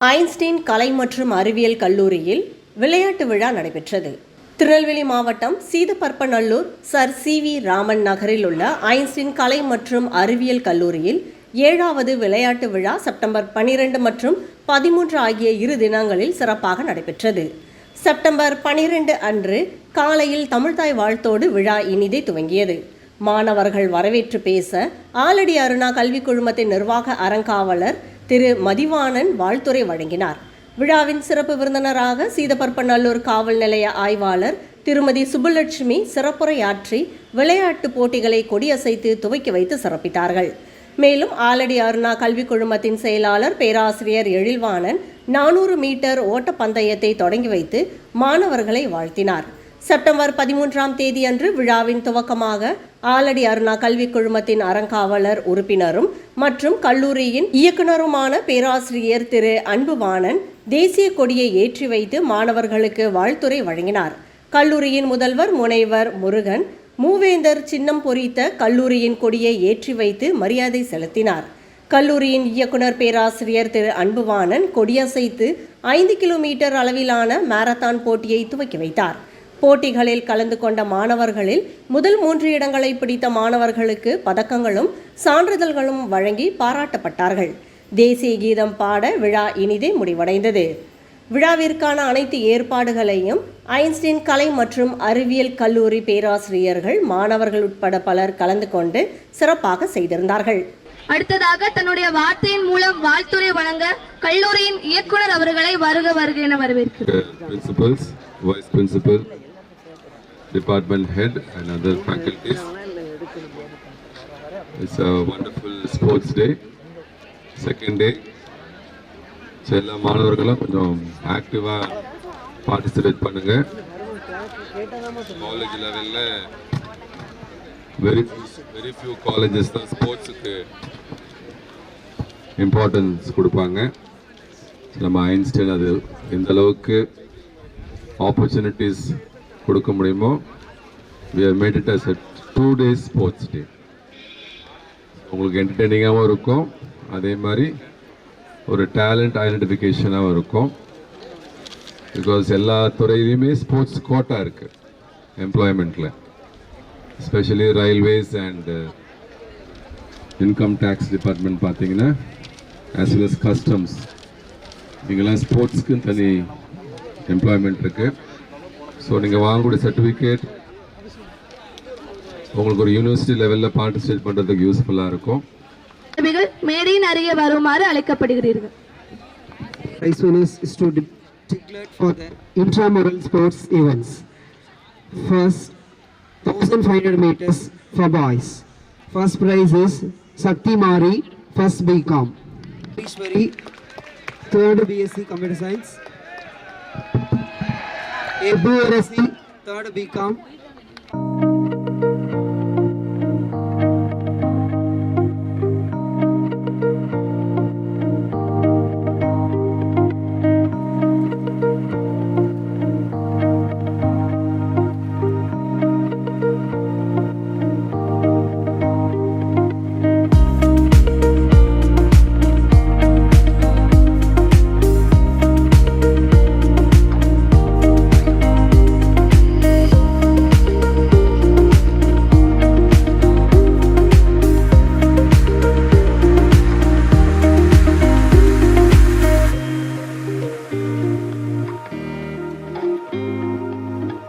Einstein கலை மற்றும் அறிவியல் கல்லூரியில் விளையாட்டு விழா நடைபெற்றது. திருநெல்வேலி மாவட்டம் Seethaparpanallur sir C V Raman நகரில் உள்ள ஐன்ஸ்டீன் கலை மற்றும் அறிவியல் கல்லூரியில் ஏழாவது விளையாட்டு விழா செப்டம்பர் 12 மற்றும் பதிமூன்று ஆகிய இரு தினங்களில் சிறப்பாக நடைபெற்றது. செப்டம்பர் 12 அன்று காலையில் தமிழ்தாய் வாழ்த்தோடு விழா இனிதே துவங்கியது. மாணவர்கள் வரவேற்று பேச ஆலடி அருணா கல்விக் குழுமத்தின் நிர்வாக அறங்காவலர் திரு மதிவாணன் வாழ்த்துறை வழங்கினார். விழாவின் சிறப்பு விருந்தினராக சீதப்பற்பநல்லூர் காவல் நிலைய ஆய்வாளர் திருமதி சுப்புலட்சுமி சிறப்புரையாற்றி விளையாட்டு போட்டிகளை கொடியசைத்து துவக்கி வைத்து சிறப்பித்தார்கள். மேலும் ஆலடி அருணா கல்விக் குழுமத்தின் செயலாளர் பேராசிரியர் எழில்வாணன் நானூறு மீட்டர் ஓட்டப்பந்தயத்தை தொடங்கி வைத்து மாணவர்களை வாழ்த்தினார். செப்டம்பர் பதிமூன்றாம் தேதியன்று விழாவின் துவக்கமாக ஆலடி அருணா கல்விக் குழுமத்தின் அறங்காவலர் உறுப்பினரும் மற்றும் கல்லூரியின் இயக்குனருமான பேராசிரியர் திரு அன்புவாணன் தேசிய கொடியை ஏற்றி வைத்து மாணவர்களுக்கு வாழ்த்துரை வழங்கினார். கல்லூரியின் முதல்வர் முனைவர் முருகன் மூவேந்தர் சின்னம் பொறித்த கல்லூரியின் கொடியை ஏற்றி வைத்து மரியாதை செலுத்தினார். கல்லூரியின் இயக்குனர் பேராசிரியர் திரு அன்புவாணன் கொடியசைத்து ஐந்து கிலோமீட்டர் அளவிலான மாரத்தான் போட்டியை துவக்கி வைத்தார். போட்டிகளில் கலந்து கொண்ட மாணவர்களில் முதல் மூன்று இடங்களை பிடித்த மாணவர்களுக்கு பதக்கங்களும் சான்றிதழ்களும் வழங்கி பாராட்டப்பட்டார்கள். தேசிய கீதம் பாட விழா இனிதே முடிவடைந்தது. விழாவிற்கான அனைத்து ஏற்பாடுகளையும் ஐன்ஸ்டீன் கலை மற்றும் அறிவியல் கல்லூரி பேராசிரியர்கள் மாணவர்கள் உட்பட பலர் கலந்து கொண்டு சிறப்பாக செய்திருந்தார்கள். அடுத்ததாக தன்னுடைய வார்த்தையின் மூலம் வாழ்த்துரை வழங்க கல்லூரியின் இயக்குனர் அவர்களை வருக வருக என வரவேற்கிறேன் department head and other faculties. It's a wonderful sports day, second day. So எல்லா மாணவர்களும் கொஞ்சம் ஆக்டிவாக பார்ட்டிசிபேட் பண்ணுங்க காலேஜ் லெவலில் வெரி வெரி ஃபியூ காலேஜஸ் தான் ஸ்போர்ட்ஸுக்கு இம்பார்ட்டன்ஸ் கொடுப்பாங்க நம்ம ஐன்ஸ்டைன் அது எந்த அளவுக்கு ஆப்பர்ச்சுனிட்டிஸ் கொடுக்க முடியுமோ? We are made it as a two days sports day உங்களுக்கு என்டர்டெய்னிங்காகவும் இருக்கும். அதே மாதிரி ஒரு டேலண்ட் ஐடென்டிஃபிகேஷனாகவும் இருக்கும். பிகாஸ் எல்லா துறையிலையுமே ஸ்போர்ட்ஸ் கோட்டா இருக்குது எம்ப்ளாய்மெண்ட்டில் specially railways and income tax department பார்த்தீங்கன்னா ஆஸ் வெல் அஸ் கஸ்டம்ஸ் இங்கெல்லாம் ஸ்போர்ட்ஸ்க்குன்னு தனி எம்ப்ளாய்மெண்ட் இருக்குது ஸோ நீங்கள் வாங்கக்கூடிய சர்டிஃபிகேட் உங்களுக்கு ஒரு யூனிவர்சிட்டி லெவலில் பார்ட்டிசிபேட் பண்ணுறதுக்கு யூஸ்ஃபுல்லாக இருக்கும் மேடையின் அருகே வருமாறு அழைக்கப்படுகிறீர்கள் Prize winners is to de- declared for the intramural sports events. First, 1500 meters for boys. First prize is Sakti Mari, first BCom. Third BSc Computer Science. A BSc third BCom